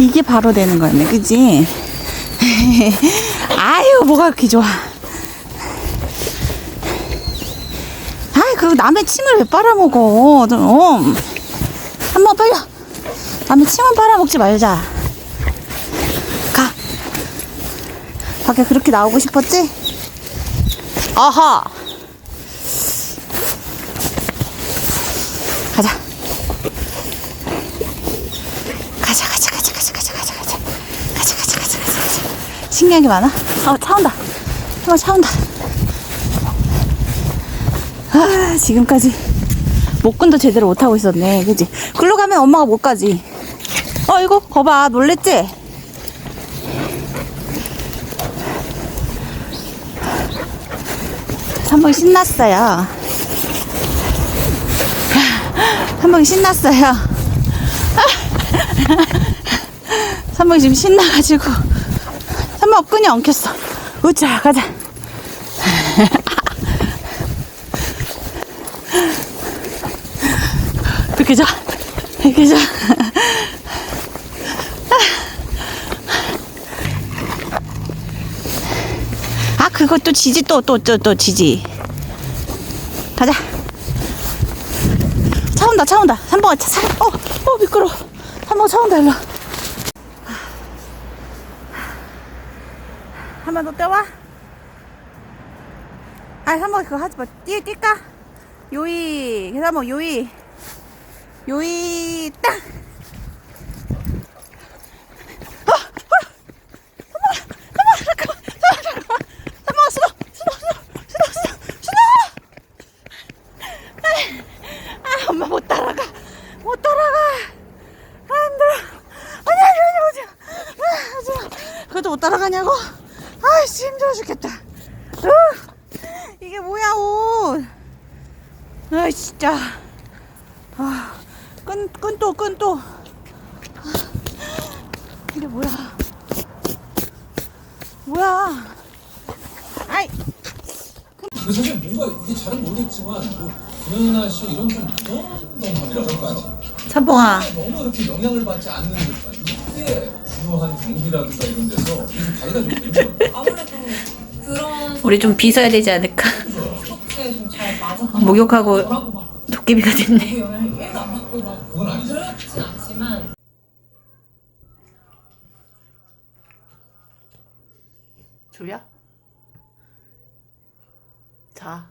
이게 바로 되는 거였네, 그지? 아유, 뭐가 그렇게 좋아. 아이, 그 남의 침을 왜 빨아먹어? 너, 한번 빨려. 남의 침은 빨아먹지 말자. 가. 밖에 그렇게 나오고 싶었지? 아하. 가자, 가자, 가자, 가자, 가자, 가자, 가자. 가자, 가자, 가자, 가자, 가자. 신기한 게 많아? 어, 차 온다. 어, 차 온다. 아, 지금까지 목근도 제대로 못하고 있었네. 그지? 글로 가면 엄마가 못 가지. 어, 이거, 거봐. 놀랬지? 한번 신났어요. 한번 신났어요. 삼봉이 지금 신나가지고 삼봉 업근이 엉켰어. 우자 가자. 이렇게 자, 이렇게 자. 아 그것도 지지 또 또 또 또 지지. 가자. 차 온다 차 온다. 삼봉아 차, 차. 어, 어 미끄러. 삼봉아 차 온다 일로. 한 번 더 떼와. 아, 한 번 그거 하지 마. 뛰, 뛸까? 요이. 그래서 한번 요이. 요이, 딱! 어, 어! 아. 아, 못 따라가냐고? 아이씨, 힘들어 죽겠다. 으, 이게 뭐야, 옷. 아이, 진짜. 아, 끈, 끈 또, 끈 또. 아, 이게 뭐야. 뭐야. 아이, 근데 사실 뭔가 이게 잘은 모르겠지만 뭐 김연아 씨 이런 좀 덤덤함이라고 할까 삼봉아. 너무 이렇게 영향을 받지 않는 듯한 이게 중요한 경기라든가 이런 데서 이 다리가 좀 거예요. 아무래도 그런 우리 좀 빗어야 되지 않을까? 스포츠에 좀 잘 맞아. 목욕하고 뭐라고 막 도깨비가 됐네. 그 영향을 1도 안 받고 막 그건 아니죠. 그렇진 않지만 졸려? 자.